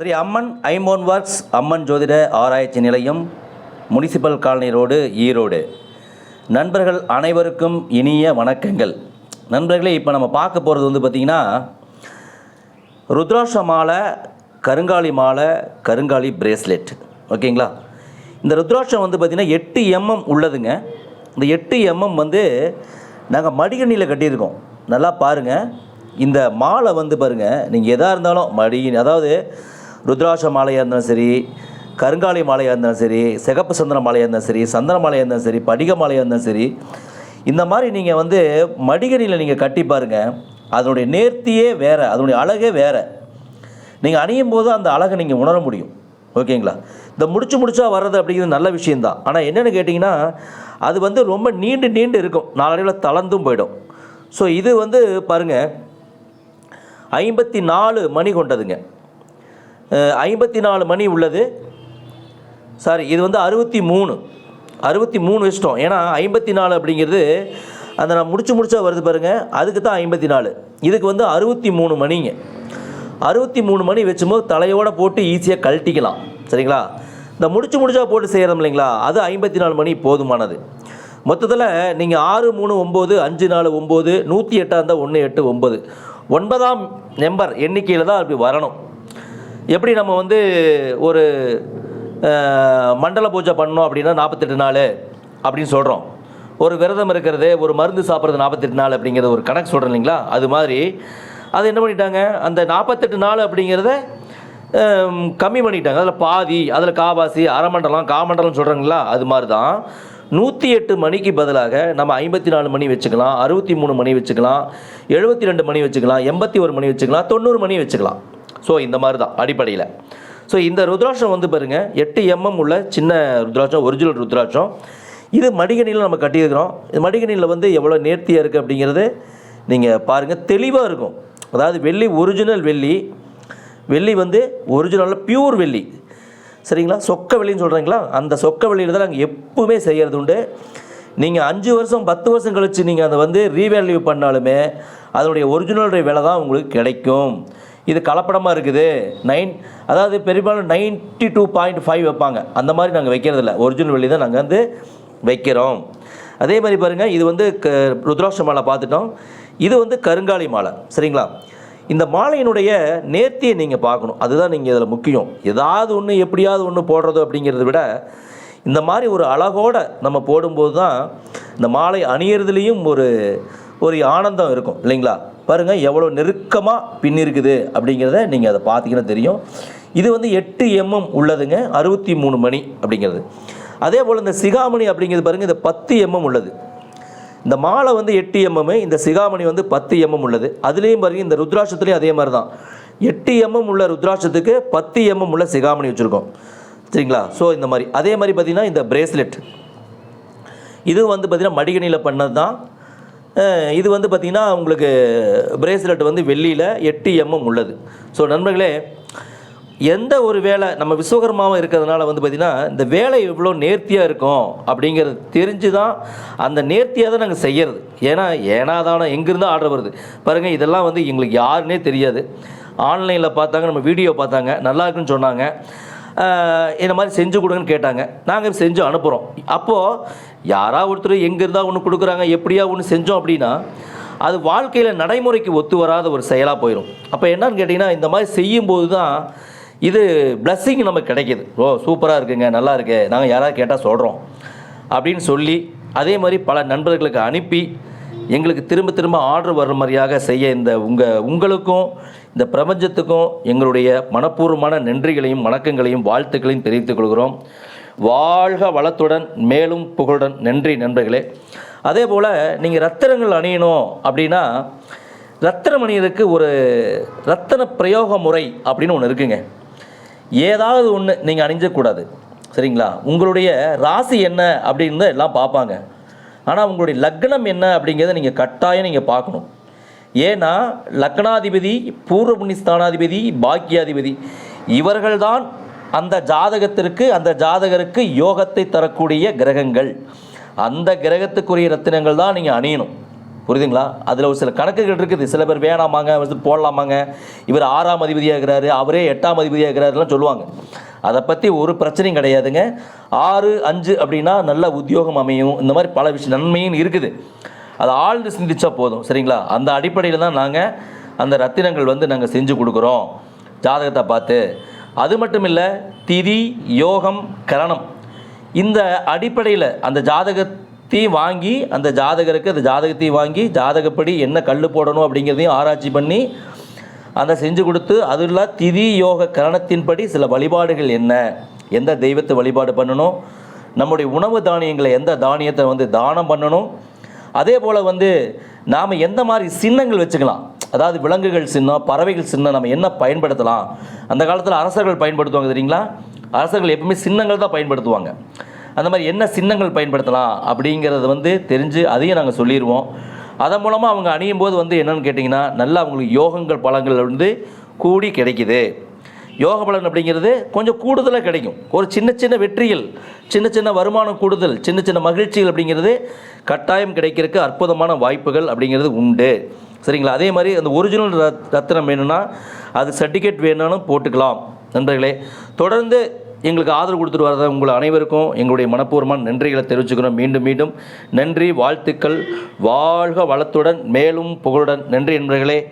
ஸ்ரீ அம்மன் ஐமோன் works அம்மன் ஜோதிட ஆராய்ச்சி நிலையம் முனிசிபல் காலனி ரோடு ஈரோடு. நண்பர்கள் அனைவருக்கும் இனிய வணக்கங்கள். நண்பர்களே இப்போ நம்ம பார்க்க போகிறது வந்து பார்த்திங்கன்னா ருத்ராட்ச மாலை கருங்காலி மாலை கருங்காலி பிரேஸ்லெட் ஓகேங்களா? இந்த ருத்ராட்சம் வந்து பார்த்திங்கன்னா எட்டு எம்எம் உள்ளதுங்க. இந்த எட்டு எம்எம் வந்து நாங்கள் மடிகணியில் கட்டியிருக்கோம். நல்லா பாருங்கள் இந்த மாலை வந்து பாருங்கள் நீங்கள் எதாக இருந்தாலும் மடி அதாவது ருத்ராட்ச மாலையாக இருந்தாலும் சரி கருங்காலி மாலையாக இருந்தாலும் சரி சிகப்பு சந்தன மாலையாக இருந்தாலும் சரி சந்தன மாலையாக இருந்தாலும் சரி படிக மாலையாக இருந்தாலும் சரி இந்த மாதிரி நீங்கள் வந்து மடிகணியில் நீங்கள் கட்டி பாருங்கள் அதனுடைய நேர்த்தியே வேறு அதனுடைய அழகே வேறு. நீங்கள் அணியும் போது அந்த அழகை நீங்கள் உணர முடியும். ஓகேங்களா? இந்த முடிச்சு முடிச்சா வர்றது அப்படிங்கிறது நல்ல விஷயந்தான் ஆனால் என்னென்னு கேட்டிங்கன்னா அது வந்து ரொம்ப நீண்டு நீண்டு இருக்கும். நாளடைவில் தளர்ந்தும் போயிடும். ஸோ இது வந்து பாருங்கள் ஐம்பத்தி நாலு மணி கொண்டதுங்க. ஐம்பத்தி நாலு மணி உள்ளது. சாரி இது வந்து அறுபத்தி மூணு அறுபத்தி மூணு இஷ்டம் ஏன்னா ஐம்பத்தி நாலு அப்படிங்கிறது அந்த நான் முடிச்சு முடிச்சா வருது பாருங்கள் அதுக்கு தான் ஐம்பத்தி நாலு இதுக்கு வந்து அறுபத்தி மூணு மணிங்க. அறுபத்தி மூணு மணி வச்சும்போது தலையோடு போட்டு ஈஸியாக கழட்டிக்கலாம். சரிங்களா? இந்த முடிச்சு முடிச்சா போட்டு செய்கிறோம் இல்லைங்களா? அது ஐம்பத்தி நாலு மணி போதுமானது. மொத்தத்தில் நீங்கள் ஆறு மூணு ஒம்பது அஞ்சு நாலு ஒம்பது நூற்றி எட்டாக இருந்தால் ஒன்று எட்டு ஒம்பது. ஒன்பதாம் நம்பர் எண்ணிக்கையில் தான் அப்படி வரணும். எப்படி நம்ம வந்து ஒரு மண்டல பூஜை பண்ணோம் அப்படின்னா நாற்பத்தெட்டு நாள் அப்படின்னு சொல்கிறோம் ஒரு விரதம் இருக்கிறது ஒரு மருந்து சாப்பிட்றது நாற்பத்தெட்டு நாள் அப்படிங்கிறத ஒரு கணக்கு சொல்கிறேன் இல்லைங்களா? அது மாதிரி. அது என்ன பண்ணிட்டாங்க? அந்த நாற்பத்தெட்டு நாள் அப்படிங்கிறத கம்மி பண்ணிட்டாங்க. அதில் பாதி அதில் காவாசி அரை மண்டலம் காமண்டலம் சொல்கிறாங்களா அது மாதிரி தான் நூற்றி எட்டு மணிக்கு பதிலாக நம்ம ஐம்பத்தி நாலு மணி வச்சுக்கலாம் அறுபத்தி மூணு மணி வச்சுக்கலாம் எழுபத்தி ரெண்டு மணி வச்சுக்கலாம் எண்பத்தி ஒரு மணி வச்சுக்கலாம் தொண்ணூறு மணி வச்சுக்கலாம். ஸோ இந்த மாதிரி தான் அடிப்படையில். ஸோ இந்த ருத்ராட்சம் வந்து பாருங்கள் எட்டு எம்எம் உள்ள சின்ன ருத்ராட்சம் ஒரிஜினல் ருத்ராட்சம். இது மடிகணியில் நம்ம கட்டியிருக்கிறோம். இது மடிகணியில் வந்து எவ்வளோ நேர்த்தியாக இருக்குது அப்படிங்கிறது நீங்கள் பாருங்கள் தெளிவாக இருக்கும். அதாவது வெள்ளி ஒரிஜினல் வெள்ளி வெள்ளி வந்து ஒரிஜினலாக பியூர் வெள்ளி. சரிங்களா? சொக்க வெள்ளின்னு சொல்கிறீங்களா அந்த சொக்க வெள்ளியில் தான் நாங்கள் எப்பவுமே செய்கிறது உண்டு. நீங்கள் அஞ்சு வருஷம் பத்து வருஷம் கழித்து நீங்கள் அதை வந்து ரீவேல்யூ பண்ணாலுமே அதனுடைய ஒரிஜினல் விலை தான் உங்களுக்கு கிடைக்கும். இது கலப்படமாக இருக்குது. நைன் அதாவது பெரும்பாலும் நைன்ட்டி டூ பாயிண்ட் ஃபைவ் வைப்பாங்க. அந்த மாதிரி நாங்கள் வைக்கிறதில்ல. ஒரிஜினல் வெள்ளி தான் நாங்கள் வந்து வைக்கிறோம். அதே மாதிரி பாருங்கள் இது வந்து க ருத்ராட்ச மாலை பார்த்துட்டோம். இது வந்து கருங்காலி மாலை. சரிங்களா? இந்த மாலையினுடைய நேர்த்தியை நீங்கள் பார்க்கணும். அதுதான் நீங்கள் இதில் முக்கியம். ஏதாவது ஒன்று எப்படியாவது ஒன்று போடுறதோ அப்படிங்கிறத விட இந்த மாதிரி ஒரு அழகோட நம்ம போடும்போது தான் இந்த மாலை அணியறதுலேயும் ஒரு ஒரு ஆனந்தம் இருக்கும். இல்லைங்களா? பாருங்கள் எவ்வளோ நெருக்கமாக பின்னிருக்குது அப்படிங்கிறத நீங்கள் அதை பார்த்தீங்கன்னா தெரியும். இது வந்து எட்டு எம்எம் உள்ளதுங்க அறுபத்தி மூணு மணி அப்படிங்கிறது. அதே போல் இந்த சிகாமணி அப்படிங்கிறது பாருங்கள் இது பத்து எம்எம் உள்ளது. இந்த மாலை வந்து எட்டு எம்எம் இந்த சிகாமணி வந்து பத்து எம்எம் உள்ளது. அதுலேயும் பாருங்க இந்த ருத்ராட்சத்துலேயும் அதே மாதிரி தான் எட்டு எம்எம் உள்ள ருத்ராட்சத்துக்கு பத்து எம்எம் உள்ள சிகாமணி வச்சுருக்கோம். சரிங்களா? ஸோ இந்த மாதிரி. அதே மாதிரி பார்த்திங்கன்னா இந்த பிரேஸ்லெட் இது வந்து பார்த்திங்கன்னா மடிகணியில் பண்ணது தான் இது வந்து பார்த்திங்கன்னா உங்களுக்கு பிரேஸ்லெட் வந்து வெள்ளியில் எட்டு எம்எம் உள்ளது. ஸோ நண்பர்களே எந்த ஒரு வேலை நம்ம விஸ்வகர்மாவும் இருக்கிறதுனால வந்து பார்த்திங்கன்னா இந்த வேலை எவ்வளோ நேர்த்தியாக இருக்கும் அப்படிங்கிறது தெரிஞ்சு தான் அந்த நேர்த்தியாக தான் நாங்கள் செய்கிறது ஏன்னா ஏன்னா தானே எங்கேருந்து ஆர்டர் வருது. பாருங்கள் இதெல்லாம் வந்து எங்களுக்கு யாருன்னே தெரியாது. ஆன்லைனில் பார்த்தாங்க நம்ம வீடியோ பார்த்தாங்க நல்லா இருக்குன்னு சொன்னாங்க. இந்த மாதிரி செஞ்சு கொடுங்கன்னு கேட்டாங்க. நாங்கள் செஞ்சு அனுப்புகிறோம் அப்போது யாராவது ஒருத்தர் எங்கே இருந்தால் ஒன்று கொடுக்குறாங்க எப்படியா ஒன்று செஞ்சோம் அப்படின்னா அது வாழ்க்கையில் நடைமுறைக்கு ஒத்து வராத ஒரு செயலாக போயிடும் அப்போ என்னன்னு கேட்டிங்கன்னா இந்த மாதிரி செய்யும்போது தான் இது பிளஸ்ஸிங் நமக்கு கிடைக்கிது. ஓ சூப்பராக இருக்குங்க நல்லா இருக்கு நாங்கள் யாராவது கேட்டால் சொல்கிறோம் அப்படின்னு சொல்லி அதே மாதிரி பல நண்பர்களுக்கு அனுப்பி எங்களுக்கு திரும்ப திரும்ப ஆர்டர் வர்ற மாதிரியாக செய்ய இந்த உங்கள் உங்களுக்கும் இந்த பிரபஞ்சத்துக்கும் எங்களுடைய மனப்பூர்வமான நன்றிகளையும் வணக்கங்களையும் வாழ்த்துக்களையும் தெரிவித்துக் கொள்கிறோம். வாழ்க வளத்துடன் மேலும் புகழுடன் நன்றி நண்பர்களே. அதே போல் நீங்கள் ரத்தினங்கள் அணியணும் அப்படின்னா ரத்தனம் அணியதுக்கு ஒரு ரத்தன பிரயோக முறை அப்படின்னு ஒன்று இருக்குங்க. ஏதாவது ஒன்று நீங்கள் அணிஞ்சக்கூடாது. சரிங்களா? உங்களுடைய ராசி என்ன அப்படின்னு தான் எல்லாம் பார்ப்பாங்க. ஆனால் உங்களுடைய லக்னம் என்ன அப்படிங்கிறத நீங்கள் கட்டாயம் நீங்கள் பார்க்கணும். ஏன்னா லக்னாதிபதி பூர்வ புண்ணிஸ்தானாதிபதி பாக்கியாதிபதி இவர்கள்தான் அந்த ஜாதகத்திற்கு அந்த ஜாதகருக்கு யோகத்தை தரக்கூடிய கிரகங்கள். அந்த கிரகத்துக்குரிய ரத்தினங்கள் தான் நீங்கள் அணியணும். புரியுதுங்களா? அதில் ஒரு சில கணக்குகள் இருக்குது. சில பேர் வேணாமாங்க போடலாமாங்க. இவர் ஆறாம் அதிபதியாக இருக்கிறாரு அவரே எட்டாம் அதிபதியாக இருக்கிறாருலாம் சொல்லுவாங்க. அதை பற்றி ஒரு பிரச்சனையும் கிடையாதுங்க. ஆறு அஞ்சு அப்படின்னா நல்ல உத்தியோகம் அமையும். இந்த மாதிரி பல விஷயம் நன்மையும் இருக்குது. அதை ஆழ்ந்து சிந்திச்சா போதும். சரிங்களா? அந்த அடிப்படையில் தான் நாங்கள் அந்த ரத்தினங்கள் வந்து நாங்கள் செஞ்சு கொடுக்குறோம். ஜாதகத்தை பார்த்து. அது மட்டும் இல்லை திதி யோகம் கரணம். இந்த அடிப்படையில் அந்த ஜாதகத்தையும் வாங்கி அந்த ஜாதகருக்கு அந்த ஜாதகத்தையும் வாங்கி ஜாதகப்படி என்ன கல் போடணும் அப்படிங்கிறதையும் ஆராய்ச்சி பண்ணி அதை செஞ்சு கொடுத்து அதில் திதி யோக கரணத்தின்படி சில வழிபாடுகள் என்ன? எந்த தெய்வத்தை வழிபாடு பண்ணணும்? நம்முடைய உணவு தானியங்களை எந்த தானியத்தை வந்து தானம் பண்ணணும்? அதே போல் வந்து நாம் எந்த மாதிரி சின்னங்கள் வச்சுக்கலாம்? அதாவது விலங்குகள் சின்னம் பறவைகள் சின்னம் நம்ம என்ன பயன்படுத்தலாம்? அந்த காலத்தில் அரசர்கள் பயன்படுத்துவாங்க தெரியுங்களா? அரசர்கள் எப்பவுமே சின்னங்கள் தான் பயன்படுத்துவாங்க. அந்த மாதிரி என்ன சின்னங்கள் பயன்படுத்தலாம் அப்படிங்கிறத வந்து தெரிஞ்சு அதையும் நாங்கள் சொல்லிடுவோம் அதன் மூலமாக அவங்க அணியும் போது வந்து என்னன்னு கேட்டிங்கன்னா நல்லா அவங்களுக்கு யோகங்கள் பலங்கள் வந்து கூடி கிடைக்குது. யோக பலன் அப்படிங்கிறது கொஞ்சம் கூடுதலாக கிடைக்கும். ஒரு சின்ன சின்ன வெற்றிகள் சின்ன சின்ன வருமானம் கூடுதல் சின்ன சின்ன மகிழ்ச்சிகள் அப்படிங்கிறது கட்டாயம் கிடைக்கிறதுக்கு அற்புதமான வாய்ப்புகள் அப்படிங்கிறது உண்டு. சரிங்களா? அதே மாதிரி அந்த ஒரிஜினல் ரத் ரத்தினம் வேணும்னா அது சர்டிஃபிகேட் வேணும்னாலும் போட்டுக்கலாம். நண்பர்களே தொடர்ந்து எங்களுக்கு ஆதரவு கொடுத்துட்டு வரத உங்கள் அனைவருக்கும் எங்களுடைய மனப்பூர்வமான நன்றிகளை தெரிவிச்சுக்கிறோம். மீண்டும் மீண்டும் நன்றி வாழ்த்துக்கள். வாழ்க வளத்துடன் மேலும் புகழுடன். நன்றி என்பர்களே